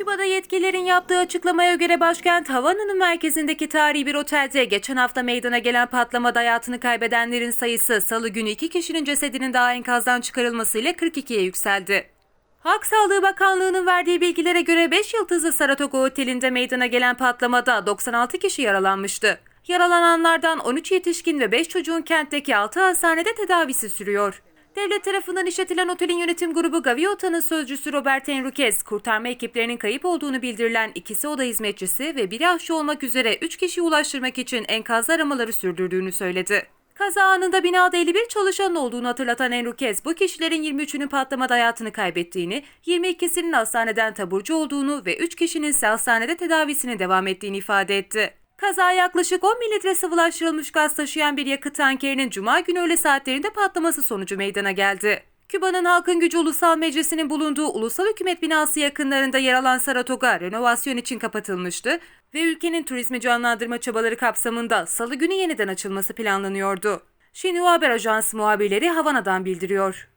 Küba'da yetkililerin yaptığı açıklamaya göre başkent Havana'nın merkezindeki tarihi bir otelde geçen hafta meydana gelen patlamada hayatını kaybedenlerin sayısı salı günü iki kişinin cesedinin daha enkazdan çıkarılmasıyla 42'ye yükseldi. Halk Sağlığı Bakanlığı'nın verdiği bilgilere göre 5 yıldızlı Saratoga Oteli'nde meydana gelen patlamada 96 kişi yaralanmıştı. Yaralananlardan 13 yetişkin ve 5 çocuğun kentteki 6 hastanede tedavisi sürüyor. Devlet tarafından işletilen otelin yönetim grubu Gaviota'nın sözcüsü Robert Enriquez, kurtarma ekiplerinin kayıp olduğunu bildirilen ikisi oda hizmetçisi ve biri aşçı olmak üzere 3 kişiyi ulaştırmak için enkazda aramaları sürdürdüğünü söyledi. Kaza anında binada 51 çalışanın olduğunu hatırlatan Enriquez, bu kişilerin 23'ünün patlamada hayatını kaybettiğini, 22'sinin hastaneden taburcu olduğunu ve 3 kişinin ise hastanede tedavisine devam ettiğini ifade etti. Kaza yaklaşık 10 mililitre sıvılaştırılmış gaz taşıyan bir yakıt tankerinin cuma günü öğle saatlerinde patlaması sonucu meydana geldi. Küba'nın Halkın Gücü Ulusal Meclisi'nin bulunduğu Ulusal Hükümet binası yakınlarında yer alan Saratoga renovasyon için kapatılmıştı ve ülkenin turizmi canlandırma çabaları kapsamında salı günü yeniden açılması planlanıyordu. Xinhua Haber Ajansı muhabirleri Havana'dan bildiriyor.